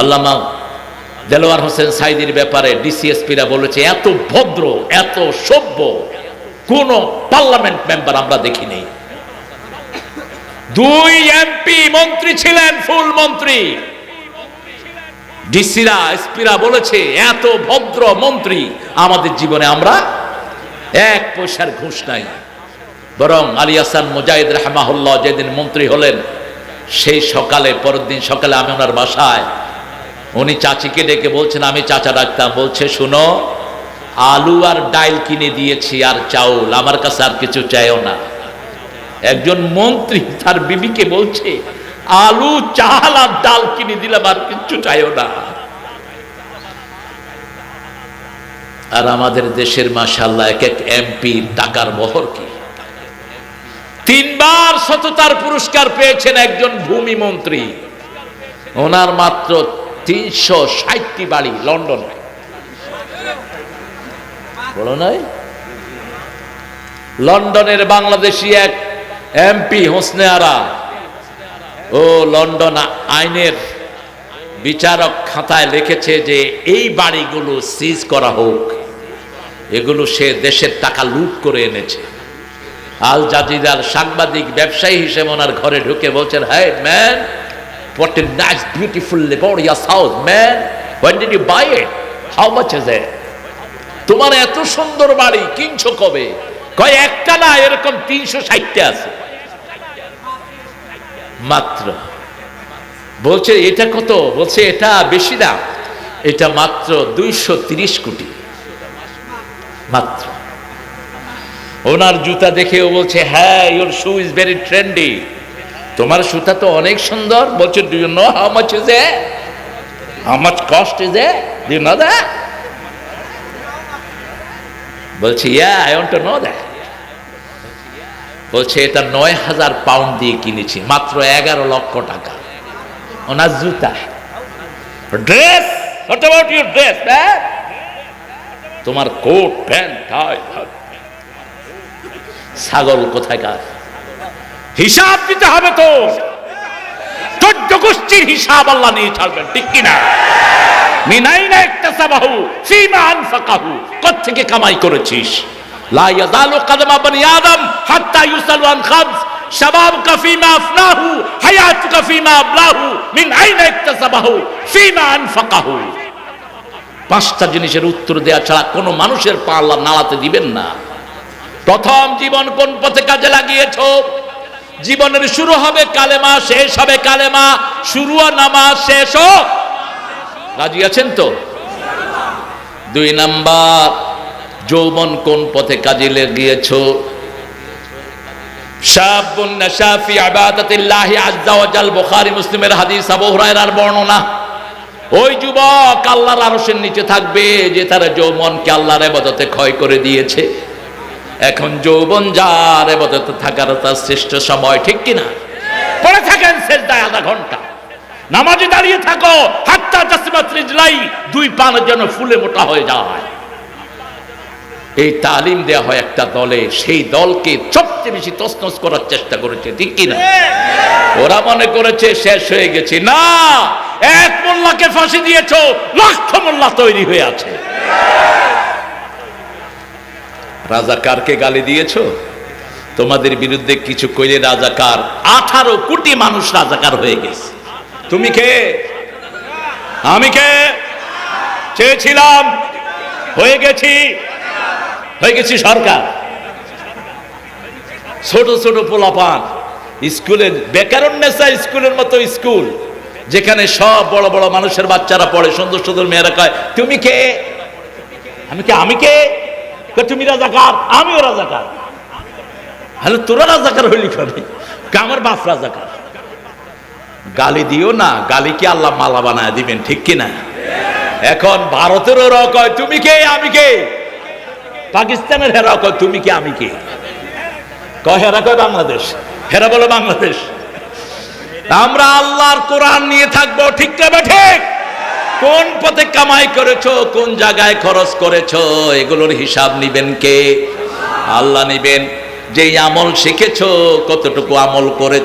আল্লামা দেলোয়ার হোসেন সাইদির ব্যাপারে ডিসিএসপিরা বলেছে, এত ভদ্র, এত সভ্য, কোন পার্লামেন্ট মেম্বার আমরা দেখিনি দুই এমপি মন্ত্রী ছিলেন, ফুল মন্ত্রী। ডিসিরা, এসপিরা বলেছে, এত ভদ্র মন্ত্রী আমাদের জীবনে আমরা এক পয়সার ঘুষ নাই। বরং আলী হাসান মুজাহিদ রহমাহুল্লাহ যেদিন মন্ত্রী হলেন, সেই সকালে, পরের দিন সকালে আমি ওনার বাসায় উনি চাচিকে ডেকে বলছেন, আমি চাচা ডাকতাম। বলছে, শুনো, আলু আর ডাইল কিনে দিয়েছি আর চাউল, আমার কাছে আর কিছু চাইও না। একজন মন্ত্রী তার বিবিকে বলছে, আলু, চাল আর ডাল কিনে দিলাম, আর কিচ্ছু চাইও না। আর আমাদের দেশের মাসাল্লাহ এক এক এমপি টাকার বহর কি? তিনবার সততার পুরস্কার পেয়েছেন একজন ভূমি মন্ত্রী। ওনার মাত্র তিনশো ষাটটি বাড়ি লন্ডনে। বলো নাই? লন্ডনের বাংলাদেশি এক এমপি হোসনে আরা ও লন্ডন আইনের বিচারক খাতায় লিখেছে যে এই বাড়িগুলো সিজ করা হোক। এগুলো সে দেশের টাকা লুট করে এনেছে। আল জাজিদার সাংবাদিক ব্যবসায়ী হিসেবে ওনার ঘরে ঢুকে বলছেন হ্যাঁ man what a nice, beautiful laborious house, man. When did you buy it? How much is it? তোমার এত সুন্দর বাড়ি, কিনছো কবে? কয়, একটা না, এরকম তিনশো ষাটটা আছে। মাত্র। বলছে, এটা কত? বলছে, এটা বেশি না। এটা মাত্র দুইশো তিরিশ কোটি। মাত্র। ওনার জুতা দেখে ও বলছে হ্যাঁ your shoe is very trendy তোমার সুতা তো অনেক সুন্দর। বলছে ডু নো কস্ট বলছে আই ওয়ান্ট বলছে, এটা নয় হাজার পাউন্ড দিয়ে কিনেছি, মাত্র এগারো লক্ষ টাকা। ওনার জুতা। ড্রেস ড্রেস তোমার কোট, প্যান্ট ছাগল কোথাকার? হিসাব দিতে হবে তো। গোষ্ঠীর হিসাব আল্লাহ নিয়ে ছাড়বেন, ঠিক কিনা? আনফাকাহু। কোত্থেকে কামাই করেছিস? পাঁচটা জিনিসের উত্তর দেওয়া ছাড়া কোনো মানুষের পা আল্লাহ নাড়াতে দিবেন না। প্রথম জীবন কোন পথে কাজে লাগিয়েছো? জীবনের শুরু হবে কালেমা, শেষ হবে কালেমা। শুরু নামাজ শেষ ও রাজি আছেন তো? দুই নাম্বার, যৌবন কোন পথে কাজে লাগিয়েছো? মুসলিমের হাদিস, আবু হুরায়রার বর্ণনা। ওই যুবক আল্লাহর আরশের নিচে থাকবে যে তারা যৌবনকে আল্লাহর ইবাদতে ক্ষয় করে দিয়েছে। এখন যৌবন যার এবাদতে থাকার তার শ্রেষ্ঠ সময়, ঠিক কিনা? পড়ে থাকেন সেজদায় আধা ঘণ্টা। নামাজে দাঁড়িয়ে থাকো, হাত্তা তাসমাত রিজলাই দুই পান যেন ফুলে মোটা হয়ে যায়। এই তালিম দেয়া হয় একটা দলে, সেই দলকে সবচেয়ে বেশি তসনস করার চেষ্টা করেছে, ঠিক কিনা? ওরা মনে করেছে, শেষ হয়ে গেছে। না, এক মোল্লাকে ফাঁসি দিয়েছ, লক্ষ মোল্লা তৈরি হয়ে আছে। রাজাকারকে গালি দিয়েছ? তোমাদের বিরুদ্ধে কিছু কইলে রাজাকার, আঠারো কোটি মানুষ রাজাকার হয়ে গেছে। তুমি কে? আমি কে? চেয়েছিলাম, হয়ে গেছি। হয়ে গেছি সরকার। ছোট ছোট পোলাপান, স্কুলে বেকারণ্যেসা স্কুলের মতো স্কুল, যেখানে সব বড় বড় মানুষের বাচ্চারা পড়ে, সুন্দর সুন্দর মেয়েরা কয় তুমি কে? আমি কে? আমি কে? তুমি রাজাকার? আমিও রাজাকার। হ্যালো তোরা রাজাকার হইলি কবে? আমার বাপ রাজাকার? গালি দিও না, গালি কি আল্লাহ মালা বানায় দিবেন, ঠিক কি না? এখন ভারতের ওরা কয় তুমি কে, আমি কে? পাকিস্তানের হেরা কয় তুমি কে, আমি কে? কয় হেরা কয় বাংলাদেশ? হেরা বলো বাংলাদেশ। আমরা আল্লাহর কোরআন নিয়ে থাকব, ঠিক তবে ঠিক? কোন পথে কামাই করেছ, কোন জায়গায় খরচ করেছ, এগুলোর হিসাব নিবেন কে? আল্লাহ নিবেন। যেই আমল শিখেছো, কতটুকু আমল করে